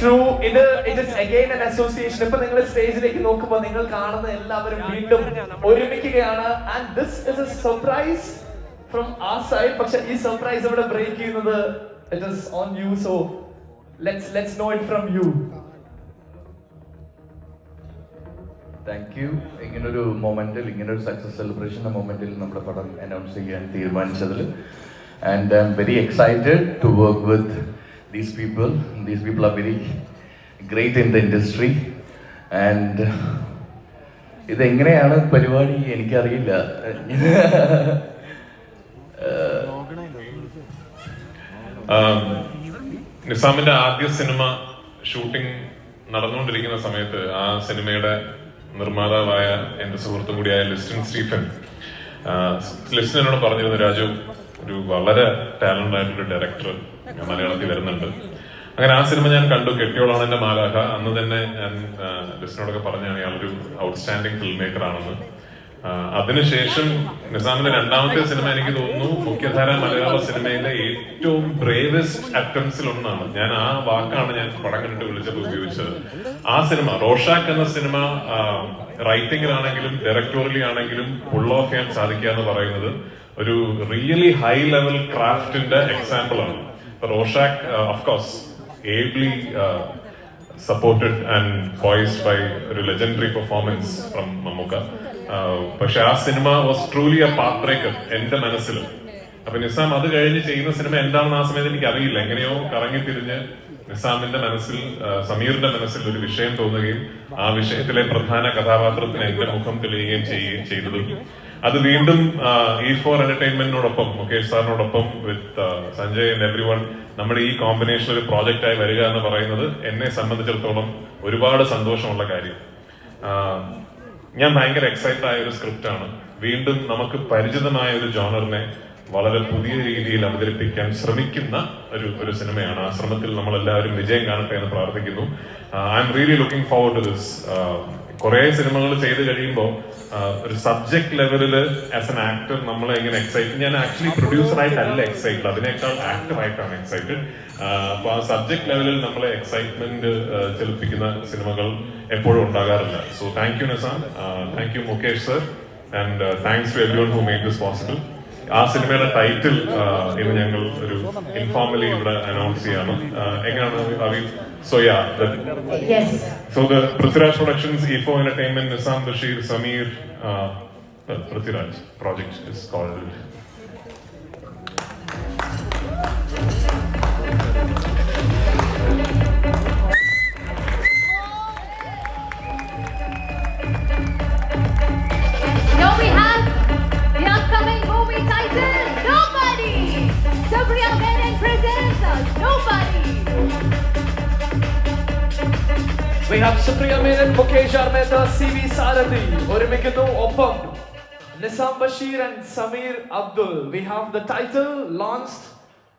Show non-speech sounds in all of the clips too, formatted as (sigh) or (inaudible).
True ഇത് it again an association ഇപ്പൊ നിങ്ങൾ സ്റ്റേജിലേക്ക് നോക്കുമ്പോൾ നിങ്ങൾ കാണുന്ന എല്ലാവരും വീണ്ടും ഒരുമിക്കുകയാണ്. And this is a surprise from ആ സൈഡ് പക്ഷെ ഈ സർപ്രൈസ് ഇവിടെ ബ്രേക്ക് ചെയ്യുന്നത്? It is on you so let's let's know it from you thank you ഇങ്ങനൊരു മൊമെന്റിൽ ഇങ്ങനൊരു സക്സസ് സെലിബ്രേഷന്റെ മൊമെന്റിൽ നമ്മുടെ പടം അനൗൺസ് ചെയ്യാൻ തീരുമാനിച്ചതിൽ and I'm very excited to work with these people these people are very great in the industry and ഇതെങ്ങനെയാണ് പരിപാടി? എനിക്കറിയില്ല. (laughs) നിസാമിന്റെ ആദ്യ സിനിമ ഷൂട്ടിംഗ് നടന്നുകൊണ്ടിരിക്കുന്ന സമയത്ത് ആ സിനിമയുടെ നിർമ്മാതാവായ എന്റെ സുഹൃത്തും കൂടിയായ ലിസ്റ്റിൻ സ്റ്റീഫൻ ലിസ്റ്റിൻ എന്നോട് പറഞ്ഞിരുന്നു രാജു ഒരു വളരെ ടാലന്റ് ആയിട്ടുള്ള ഡയറക്ടർ മലയാളത്തിൽ വരുന്നുണ്ട്. അങ്ങനെ ആ സിനിമ ഞാൻ കണ്ടു. കെട്ടിയോളാണ് എന്റെ മാലാഖ. അന്ന് തന്നെ ഞാൻ ലിസ്റ്റിനോടൊക്കെ പറഞ്ഞാണ് ഇയാളൊരു ഔട്ട്സ്റ്റാൻഡിങ് ഫിലിം മേക്കർ ആണെന്ന്. അതിനുശേഷം നിസാമിന്റെ രണ്ടാമത്തെ സിനിമ എനിക്ക് തോന്നുന്നു മുഖ്യധാര മലയാള സിനിമയിലെ ഏറ്റവും ബ്രേവസ്റ്റ് അറ്റംപ്റ്റ്സിൽ ഒന്നാണ്. ഞാൻ ആ വാക്കാണ് ഞാൻ പടം കണ്ടിട്ട് വിളിച്ചത് ഉപയോഗിച്ചത്. ആ സിനിമ റോഷാക്ക് എന്ന സിനിമ റൈറ്റിംഗിലാണെങ്കിലും ഡയറക്ടോറിയലി ആണെങ്കിലും പുൾ ഓഫ് ചെയ്യാൻ സാധിക്കുക എന്ന് പറയുന്നത് ഒരു റിയലി ഹൈ ലെവൽ ക്രാഫ്റ്റിന്റെ എക്സാമ്പിൾ ആണ് Rorschach of course ably supported and voiced by ഒരു ലെജൻഡറി പെർഫോമൻസ് ഫ്രം മമ്മൂക്ക. പക്ഷെ ആ cinema was truly a path breaker എന്റെ മനസ്സിൽ അപ്പൊ നിസാം അത് കഴിഞ്ഞ് ചെയ്യുന്ന സിനിമ എന്താണെന്ന് ആ സമയത്ത് എനിക്ക് അറിയില്ല. എങ്ങനെയോ കറങ്ങി തിരിഞ്ഞ് നിസാമിന്റെ മനസ്സിൽ സമീറിന്റെ മനസ്സിൽ ഒരു വിഷയം തോന്നുകയും ആ വിഷയത്തിലെ പ്രധാന കഥാപാത്രത്തിന് എന്റെ മുഖം തെളിയുകയും ചെയ്യുകയും ചെയ്തതും. അത് വീണ്ടും ഇ ഫോർ എന്റർടൈൻമെന്റിനോടൊപ്പം മുകേഷ് സാറിനോടൊപ്പം with Sanjay and every one നമ്മുടെ ഈ കോമ്പിനേഷൻ ഒരു പ്രോജക്റ്റ് ആയി വരിക എന്ന് പറയുന്നത് എന്നെ സംബന്ധിച്ചിടത്തോളം ഒരുപാട് സന്തോഷമുള്ള കാര്യം. ഞാൻ ഭയങ്കര എക്സൈറ്റഡ് ആയ ഒരു സ്ക്രിപ്റ്റ് ആണ്. വീണ്ടും നമുക്ക് പരിചിതമായ ഒരു ജോണറിനെ വളരെ പുതിയ രീതിയിൽ അവതരിപ്പിക്കാൻ ശ്രമിക്കുന്ന ഒരു ഒരു സിനിമയാണ്. ആ ശ്രമത്തിൽ നമ്മൾ എല്ലാവരും വിജയം കാണട്ടെ എന്ന് പ്രാർത്ഥിക്കുന്നു. I'm really looking forward to this കുറെ സിനിമകൾ ചെയ്ത് കഴിയുമ്പോൾ ഒരു സബ്ജക്ട് ലെവലിൽ ആസ് എൻ ആക്ടർ നമ്മളെ ഇങ്ങനെ എക്സൈറ്റ് ഞാൻ ആക്ച്വലി പ്രൊഡ്യൂസർ ആയിട്ടല്ല എക്സൈറ്റഡ് അതിനേക്കാൾ ആക്ടർ ആയിട്ടാണ് എക്സൈറ്റഡ് അപ്പൊ ആ സബ്ജക്ട് ലെവലിൽ നമ്മളെ എക്സൈറ്റ്മെന്റ് ചെലുപ്പിക്കുന്ന സിനിമകൾ എപ്പോഴും ഉണ്ടാകാറില്ല. So thank you Nizam thank you Mukesh sir and thanks to everyone who make this possible ആ സിനിമയുടെ ടൈറ്റിൽ ഇന്ന് ഞങ്ങൾ ഒരു ഇൻഫോർമലി ഇവിടെ അനൗൺസ് ചെയ്യണം. എങ്ങനെയാണ് അവി സോയാ പൃഥ്വിരാജ് പ്രൊഡക്ഷൻസ് ഇപ്പോ entertainment Nizam Basheer Sameer Prithviraj project is called We have Basheer and Sameer Abdul. We have the title launch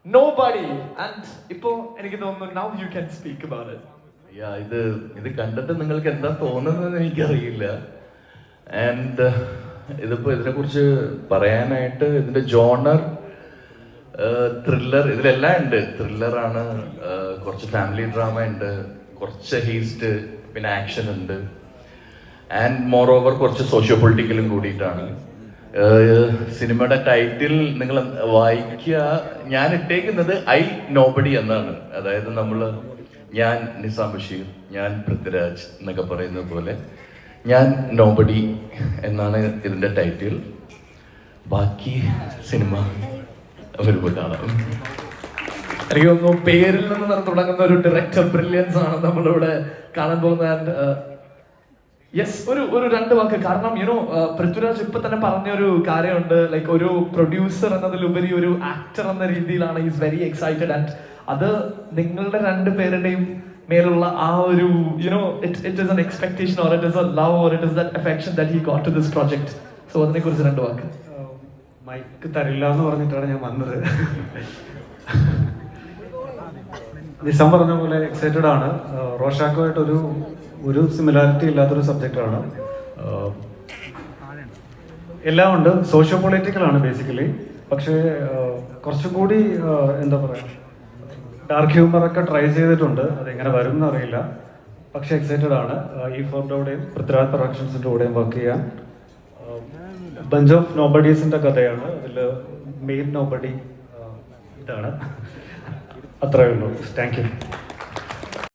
nobody and ഇപ്പോ എനിക്ക് തോന്നുന്നു നൗ യു ക്യാൻ സ്പീക്ക് ഇത് ഇത് കണ്ടിട്ട് നിങ്ങൾക്ക് എന്താ തോന്നുന്നതെന്ന് എനിക്കറിയില്ല. ആൻഡ് ഇതിപ്പോ ഇതിനെക്കുറിച്ച് പറയാനായിട്ട് ഇതിന്റെ ജോണർ ത്രില്ലർ ഇതിലെല്ലാം ഉണ്ട്. ത്രില്ലറാണ് കുറച്ച് ഫാമിലി ഡ്രാമ ഉണ്ട്. കുറച്ച് ഹീസ്റ്റ് പിന്നെ ആക്ഷൻ ഉണ്ട്. ആൻഡ് മോർ ഓവർ കുറച്ച് സോഷ്യോ പൊളിറ്റിക്കലും കൂടിയിട്ടാണ് സിനിമയുടെ ടൈറ്റിൽ നിങ്ങൾ വായിക്കുക. ഞാൻ ഇട്ടേക്കുന്നത് ഐ നോബഡി എന്നാണ്. അതായത് നമ്മൾ ഞാൻ നിസാം ബഷീർ ഞാൻ പൃഥ്വിരാജ് എന്നൊക്കെ പറയുന്നത് പോലെ ഞാൻ നോബഡി എന്നാണ് ഇതിന്റെ ടൈറ്റിൽ ബാക്കി സിനിമ വരുമ്പോൾ കാണാം. എനിക്ക് തോന്നുന്നു പേരിൽ നിന്ന് തുടങ്ങുന്ന ഒരു ഡയറക്ടർ ബ്രില്യൻസ് ആണ് നമ്മളിവിടെ കാണാൻ പോകുന്നത്. യെസ് ഒരു ഒരു രണ്ട് വാക്ക്. കാരണം യുനോ പൃഥ്വിരാജ് ഇപ്പൊ തന്നെ പറഞ്ഞ ഒരു കാര്യമുണ്ട്. ലൈക്ക് ഒരു പ്രൊഡ്യൂസർ എന്നതിലുപരി ഒരു ആക്ടർ എന്ന രീതിയിലാണ് ഈസ് വെരി എക്സൈറ്റഡ് ആൻഡ് അത് നിങ്ങളുടെ രണ്ട് പേരുടെയും മേലുള്ള ആ ഒരു you know it it is an expectation or it is a love or it is that affection that he got to this project so അതിനെ കുറിച്ച് രണ്ട് വാക്ക്. മൈക്ക് തരില്ല എന്ന് പറഞ്ഞിട്ടാണ് ഞാൻ വന്നത്. നിസാം പറഞ്ഞ പോലെ എക്സൈറ്റഡ് ആണ്. റോഷാക്കുമായിട്ടൊരു റോഷാക്കുമായിട്ട് ഒരു സിമിലാരിറ്റി ഇല്ലാത്തൊരു സബ്ജക്റ്റാണ് എല്ലാം ഉണ്ട്. സോഷ്യോ പൊളിറ്റിക്കൽ ആണ് ബേസിക്കലി പക്ഷേ കുറച്ചും കൂടി എന്താ പറയുക ഡാർക്ക് ഹ്യൂമർ ഒക്കെ ട്രൈ ചെയ്തിട്ടുണ്ട്. അതെങ്ങനെ വരും എന്നറിയില്ല പക്ഷെ എക്സൈറ്റഡ് ആണ്. ഈ ഫോറിന്റെ കൂടെയും പൃഥ്വിരാജ് പ്രൊഡക്ഷൻസിന്റെ കൂടെയും വർക്ക് ചെയ്യാൻ. ബഞ്ച് ഓഫ് നോബഡീസിന്റെ കഥയാണ്. അതിൽ മെയിൻ നോബഡി ഇതാണ്. അത്രയേ ഉള്ളൂ. Thank you